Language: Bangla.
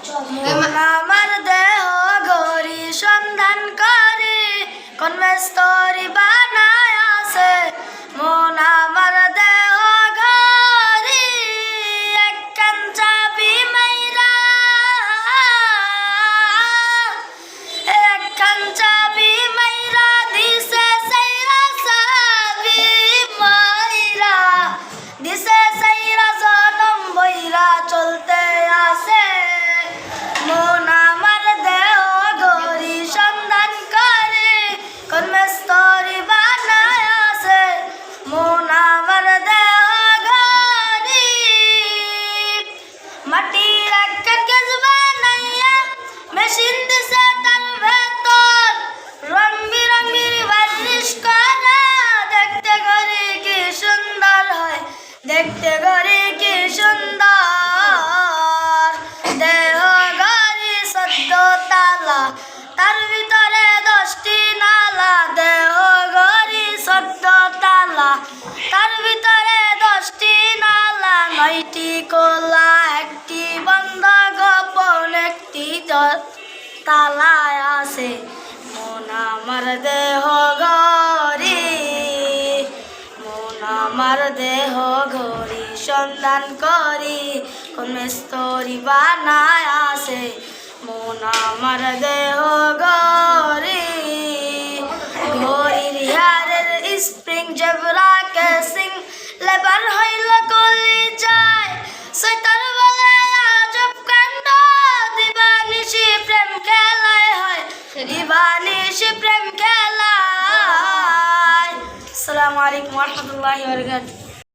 আমার দেহ গরি সন্ধান করে কনভেস্তরি বানায় আছে। মন আমার দেহ গরি একখান চাবি মাইরা। একখান চাবি মাইরা দিছে সাইরা চাবি মাইরা। দিছে সাইরা জনম বইরা চলতে আছে। মেশিন দিছে তার রং বিরঙের বালিশ করা, দেখতে করে কি সুন্দর হয়, দেখতে করে কি সুন্দর। দেহ গরি সদ্য তালা তার ভিতরে দশটি নালা। দেহ গরি সদ্য তালা তার ভিতরে দশটি নালা, নয়টি কোলা। তালায় আছে, মন আমার দেহ গরি মন আমার দেহ গরি সন্ধান করি, কোন মেস্তরি বানায় আছে। মন আমার দেহ গরি ঘড়ির হারের স্প্রিং জবরা কেসিং, লেবার হইল কলি। দিবানিশি প্রেম খেলায়। আসসালামু আলাইকুম রাহমাতুল্লাহি বারাকাতুহু।